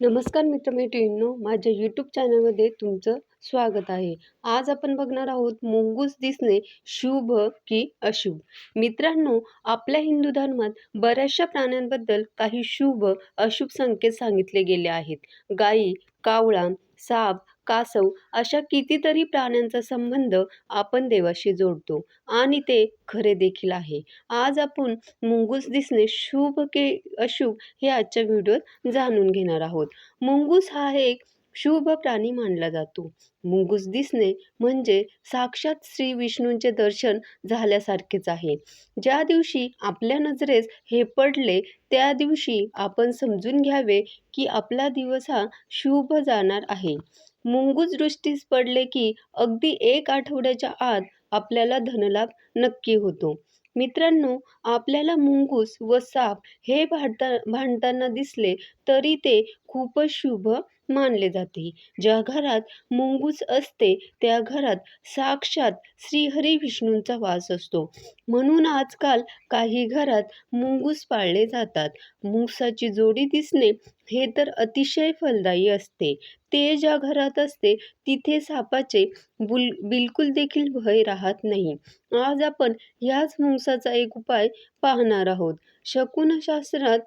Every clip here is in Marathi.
नमस्कार मित्रमैत्रिणींनो माझ्या यूट्यूब चॅनलमध्ये तुमचं स्वागत आहे. आज आपण बघणार आहोत मुंगूस दिसणे शुभ की अशुभ. मित्रांनो आपल्या हिंदू धर्मात बऱ्याचशा प्राण्यांबद्दल काही शुभ अशुभ संकेत सांगितले गेले आहेत. गायी कावळा साप कासव अशा कितीतरी प्राण्यांचा संबंध आपण देवाशी जोडतो. आणि ते खरे देखील आहे. आज आपण मुंगूस दिसणे शुभ के अशुभ हे आजच्या व्हिडिओत जाणून घेणार आहोत. मुंगूस हा एक शुभ प्राणी मानला जातो. मुंगूस दिसणे म्हणजे साक्षात श्री विष्णूंचे दर्शन झाल्यासारखेच आहे. ज्या दिवशी आपल्या नजरेस हे पडले त्या दिवशी आपण समजून घ्यावे की आपला दिवस हा शुभ जाणार आहे. मुंगूस दृष्टीस पडले की अगदी एक आठवड्याच्या आत आपल्याला धनलाभ नक्की होतो. मित्रांनो आपल्याला मुंगूस व साप हे भांडता भांडताना दिसले तरी ते खूपच शुभ मानले जाते. ज्या घरात मुंगूस असते त्या घरात साक्षात श्रीहरी विष्णूंचा वास असतो. म्हणून आजकाल काही घरात मुंगूस पाळले जातात. मुंगसाची जोडी दिसणे हे तर अतिशय फलदायी असते. ते ज्या घरात असते तिथे सापाचे बुल बिलकुल देखील भय राहत नाही. आज आपण ह्याच मुंगसाचा एक उपाय पाहणार आहोत. शकुनशास्त्रात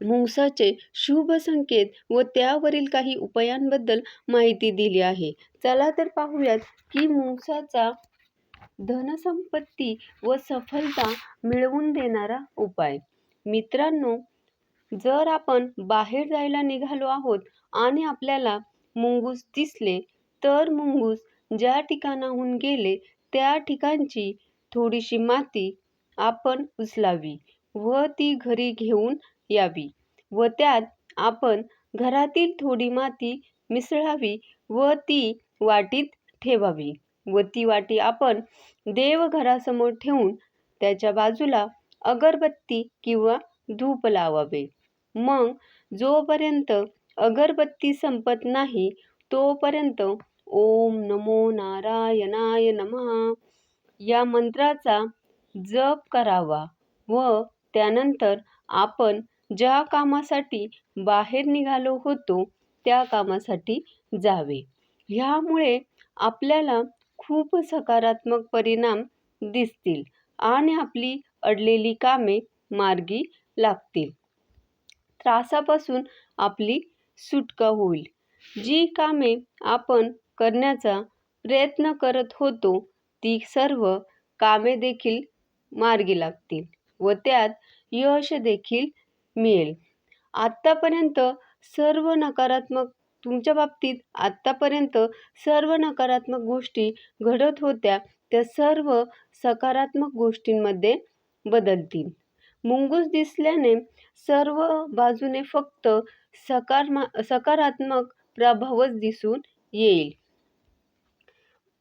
मुंगसाचे शुभ संकेत व त्यावरील काही उपायांबद्दल माहिती दिली आहे. चला तर पाहूयात की मुंगसाचा धनसंपत्ती व सफलता मिळवून देणारा उपाय. मित्रांनो जर आपण बाहेर जायला निघालो आहोत आणि आपल्याला मुंगूस दिसले तर मुंगूस ज्या ठिकाणाहून गेले त्या ठिकाणची थोडीशी माती आपण उचलावी व ती घरी घेऊन यावी व त्यात आपण घरातील थोडी माती मिसळावी व ती वाटीत ठेवावी. व ती वाटी आपण देवघरासमोर ठेवून त्याच्या बाजूला अगरबत्ती किंवा धूप लावावे. मग जोपर्यंत अगरबत्ती संपत नाही तोपर्यंत ओम नमो नारायणाय नमः या मंत्राचा जप करावा व त्यानंतर आपण ज्या कामासाठी बाहेर निघालो होतो त्या कामासाठी जावे. ह्यामुळे आपल्याला खूप सकारात्मक परिणाम दिसतील आणि आपली अडलेली कामे मार्गी लागतील. त्रासापासून आपली सुटका होईल. जी कामे आपण करण्याचा प्रयत्न करत होतो ती सर्व कामे देखील मार्गी लागतील व त्यात यश देखील मिळेल. आत्तापर्यंत सर्व नकारात्मक तुमच्या बाबतीत आत्तापर्यंत सर्व नकारात्मक गोष्टी घडत होत्या त्या सर्व सकारात्मक गोष्टींमध्ये बदलतील. मुंगूस दिसल्याने सर्व बाजूने फक्त सकारमा सकारात्मक प्रभावच दिसून येईल.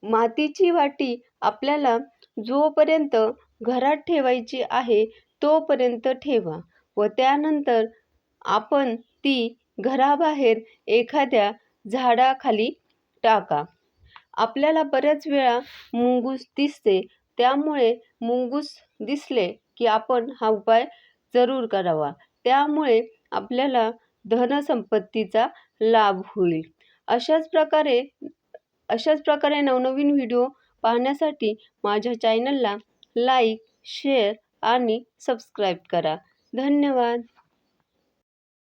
मातीची वाटी आपल्याला जोपर्यंत घरात ठेवायची आहे तोपर्यंत ठेवा. व त्यानंतर आपण ती घराबाहेर एखाद्या झाडाखाली टाका. आपल्याला बऱ्याच वेळा मुंगूस दिसते. त्यामुळे मुंगूस दिसले की आपण हा उपाय जरूर करावा. त्यामुळे आपल्याला धनसंपत्तीचा लाभ होईल. अशाच प्रकारे अशाच प्रकारे नवनवीन व्हिडिओ पाहण्यासाठी माझ्या चॅनलला लाईक शेअर आणि सबस्क्राईब करा. धन्यवाद.